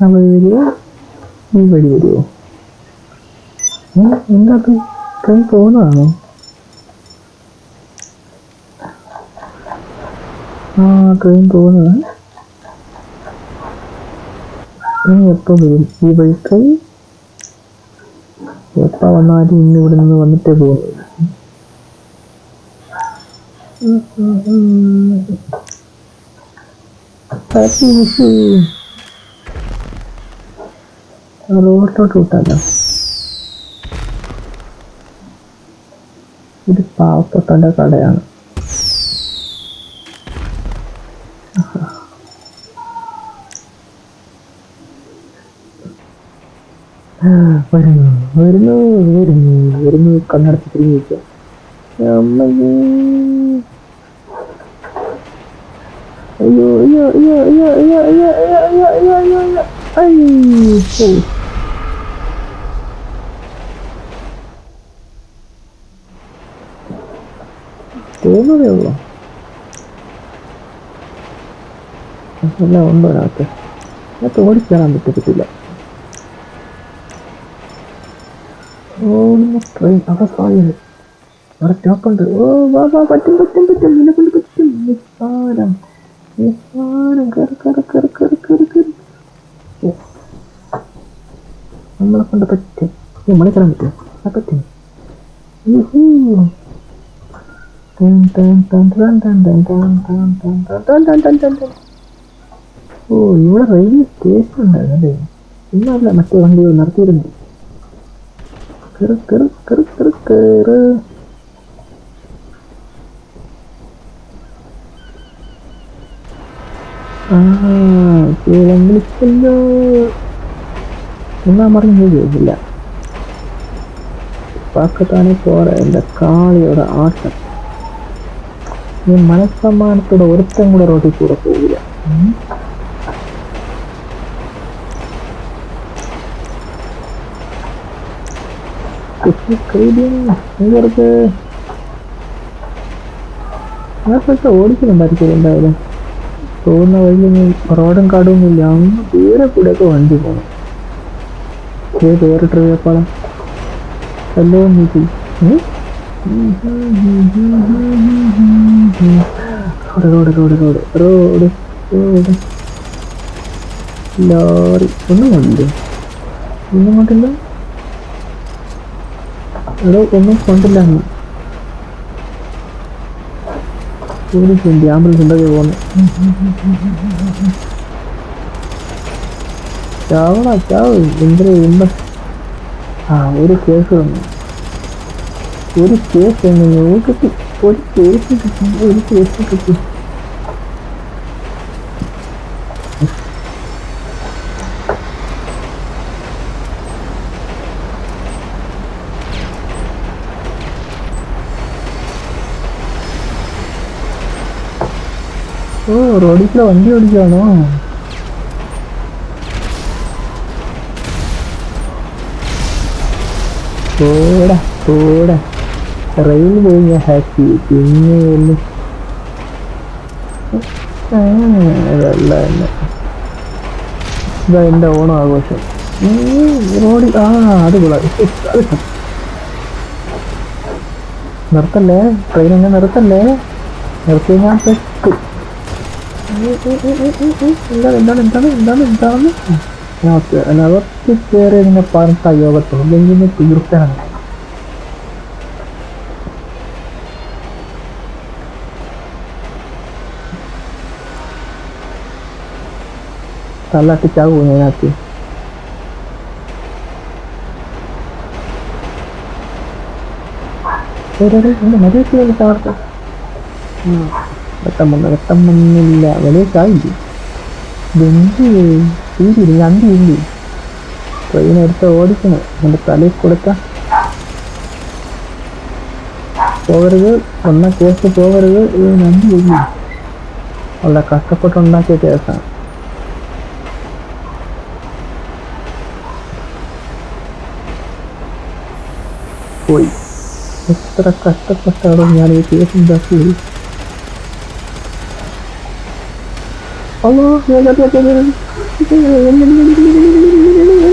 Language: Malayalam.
ആ വഴി വരുമോ ഈ വഴി വരുമോ എന്താ ട്രെയിൻ പോകുന്നതാണോ? ആ ട്രെയിൻ പോകുന്നത്. ഇനി എപ്പോൾ വരും? ഈ വഴി ട്രെയിൻ? എപ്പോൾ വന്നാലും ഇന്ന് ഇവിടെ നിന്ന് വന്നിട്ടേ പോകുന്നു റോഡിലോട്ട് വിട്ടാലോ ഇത് പാവപ്പെട്ടന്റെ കടയാണ് വരുന്നു വരുന്നു വരുന്നു വരുന്നു കണ്ണടച്ച് തിരിഞ്ഞു അമ്മയ്യേ. അയ്യോ അയ്യോ അയ്യോ അയ്യോ അയ്യോ അയ്യോ അയ്യോ അയ്യോ അയ്യോ അയ്യോ തോന്നുന്നതേ ഉള്ളൂ? എല്ലാം ഉണ്ടോ അതിനകത്ത് അതിനകത്ത് ഓടിക്കയറാൻ പറ്റത്തില്ല. ഓ ട്രെയിൻ സ്റ്റോപ്പുണ്ട് ഓ വാ വാ പറ്റും പറ്റും പറ്റും. നിന്നെ കൊണ്ട് പറ്റും. നിസ്സാരം. നിസ്സാരം. കയറി കയറി കയറി കയറി കയറി കയറി. നമ്മളെ കൊണ്ട് പറ്റും. മണി കയറാൻ പറ്റും. പറ്റും ഓ ഇവിടെ റെയിൽവേ സ്റ്റേഷൻ ഉണ്ടായിരുന്നു അല്ലേ ഇന്നല്ല മറ്റേ വണ്ടികൾ നിർത്തിയിരുന്നു കയറ് കയറ് കയറ് കയറ് കയറ് വിളിച്ചല്ലോ എന്നാ പറഞ്ഞു കേൾക്കില്ല പാക്കത്താനെ പോറെ എന്റെ കാളിയുടെ ആട്ടം നീ മനസ്സമ്മാനത്തോടെ ഒരുത്തം കൂടെ റോട്ടിൽ കൂടെ പോവില്ല. നിങ്ങൾക്ക് ഞാനൊക്കെ ഓടിക്കുന്നുണ്ടായിരിക്കും എന്തായാലും പോകുന്ന വഴിയിൽ റോഡും കാടും ഇല്ല. ഒന്ന് ദൂരെ കൂടെയൊക്കെ വണ്ടി പോകണം ഏത് വേറെ ട്രിവേപ്പാളം hello Nidhi road road road road road. Lorry. ഒന്നും കൊണ്ടില്ലേ ഒന്നും കൊണ്ടില്ല. എടോ ഒന്നും കൊണ്ടില്ല പോലീസ് ഉണ്ട് ആംബുലൻസ് ഉണ്ടാക്കി പോകുന്നു. ചാവണ? ചാവ്? എന്തൊരു ആ ഒരു കേസ് വന്നു. ഒരു കേസ് എങ്ങനെയോ കിട്ടി ഒരു കേസ് കിട്ടി. ഒരു കേസ് കിട്ടി. ഓ റോഡിൽ കൂടെ വണ്ടി ഓടിക്കുകയാണോ പോടാ പോടാ. റെയിൽ പോയി ഞാൻ ഹാക്ക് പിന്നെ അതല്ല ഓണം ആഘോഷം. ഉം, റോഡിൽ ആ അത് അത് നിർത്തല്ലേ? ട്രെയിൻ എന്നെ നിർത്തല്ലേ? നിർത്തി ഞാൻ പെട്ടു. എന്താണ് എന്താണ് എന്താണ് എന്താണ് എന്താണ്? അതിനകത്ത് കയറി അല്ലെങ്കിൽ തീർക്കാനാണ് അതിനകത്ത് മര്യാദ തകർത്ത വെട്ടം വന്ന് വെട്ടം വന്നില്ല വലിയ ചായില്ലേ ബെഞ്ച് അന്തി ഇല്ലേ ട്രെയിൻ എടുത്ത് ഓടിക്കണം. എന്റെ തലയിൽ കൊടുക്കാം. പോകരുത്. ഒന്ന കേസ് പോകരുത്. ഇത് നന്ദി വളരെ കഷ്ടപ്പെട്ടുണ്ടാക്കിയ കേസാണ് പോയി എത്ര കഷ്ടപ്പെട്ടാണോ ഞാൻ ഈ കേസ് ഉണ്ടാക്കിയത് അല്ലോ ഞാൻ നന്നായി